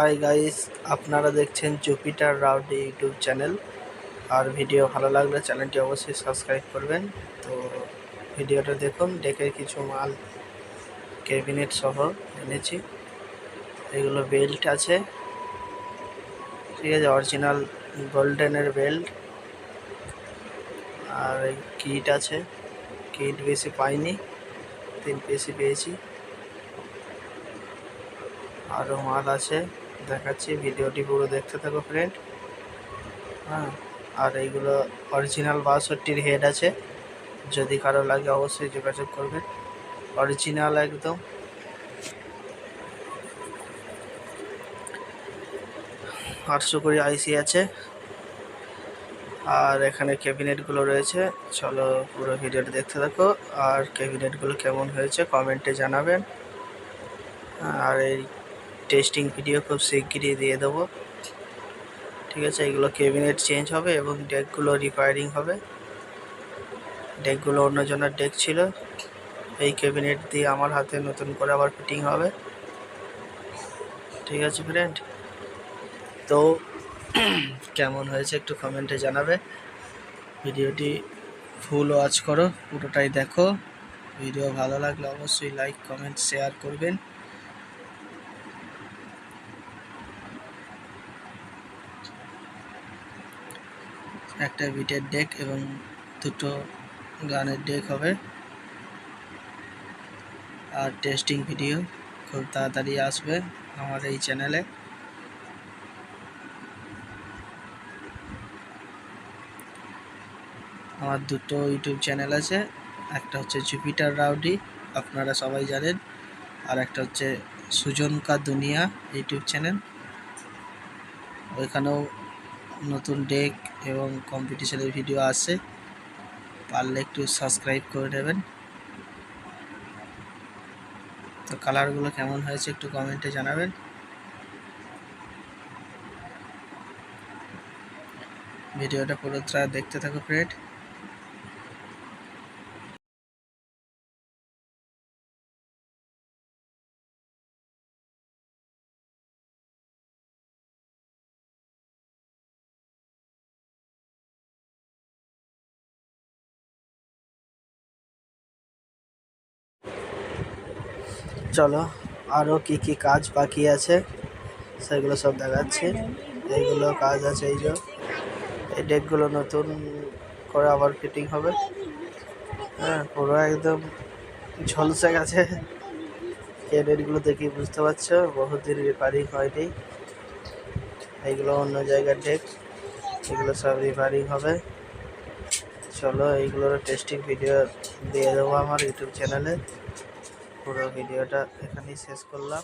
High guys আপনারা দেখছেন Jupiter rowdy YouTube channel আর ভিডিও ভালো লাগলে চ্যানেলটি অবশ্যই সাবস্ক্রাইব করবেন। তো ভিডিওটা দেখুন ডেকে কিছু মাল ক্যাবিনেট সহ এনেছি। এগুলো বেল্ট আছে। ঠিক আছে অরিজিনাল গোল্ডেনের বেল্ট আর কিট আছে। কিট বেশি পাইনি, তিন পিসই পেয়েছি। আরও মাল আছে। দেখাচ্ছি, ভিডিওটি পুরো দেখতে থাকো ফ্রেন্ড হ্যাঁ আর এইগুলো অরিজিনাল বাষট্টির হেড আছে। যদি কারও লাগে অবশ্যই যোগাযোগ করবেন। অরিজিনাল একদম। আটশো কুড়ি আইসি আছে। আর এখানে ক্যাবিনেটগুলো রয়েছে। চলো পুরো ভিডিওটা দেখতে থাকো। আর ক্যাবিনেটগুলো কেমন হয়েছে কমেন্টে জানাবেন। আর এই টেস্টিং ভিডিও খুব শিগগিরই দিয়ে দেবো। ঠিক আছে, এগুলো ক্যাবিনেট চেঞ্জ হবে এবং ডেকগুলো রিপেয়ারিং হবে। ডেকগুলো অন্যজনের ডেক ছিল। এই ক্যাবিনেট দিয়ে আমার হাতে নতুন করে আবার ফিটিং হবে। ঠিক আছে ফ্রেন্ড তো কেমন হয়েছে একটু কমেন্টে জানাবে। ভিডিওটি ফুল ওয়াচ করো, পুরোটাই দেখো। ভিডিও ভালো লাগলে অবশ্যই লাইক কমেন্ট শেয়ার করবেন। একটা বিটের ডেক এবং দুটো গানের ডেক হবে। আর টেস্টিং ভিডিও খুব তাড়াতাড়ি আসবে আমার এই চ্যানেলে আমার দুটো ইউটিউব চ্যানেল আছে, একটা হচ্ছে জুপিটার রাউডি আপনারা সবাই জানেন, আর একটা হচ্ছে সুজনকা দুনিয়া ইউটিউব চ্যানেল ওইখানেও নতুন ডেক এবং কম্পিটিশনের ভিডিও আছে, পারলে একটু সাবস্ক্রাইব করে নেবেন। তো কালারগুলো কেমন হয়েছে একটু কমেন্টে জানাবেন। ভিডিওটা পুরোটা দেখতে থাকো ফ্রেন্ড চলো আরও কি কি কাজ বাকি আছে? সেগুলো সব দেখাচ্ছি। এইগুলো কাজ আছে, এই যে। এই ডেকগুলো নতুন করে আবার ফিটিং হবে। হ্যাঁ পুরো একদম ঝলসে গেছে। এই ডেটগুলো দেখি বুঝতে পারছ? বহুদিন রিপেয়ারিং হয়নি। এইগুলো অন্য জায়গার ডেক এগুলো সব রিপেয়ারিং হবে। চলো, এইগুলোর টেস্টিং ভিডিও দিয়ে দেবো আমার ইউটিউব চ্যানেলে পুরো ভিডিওটা এখানেই শেষ করলাম।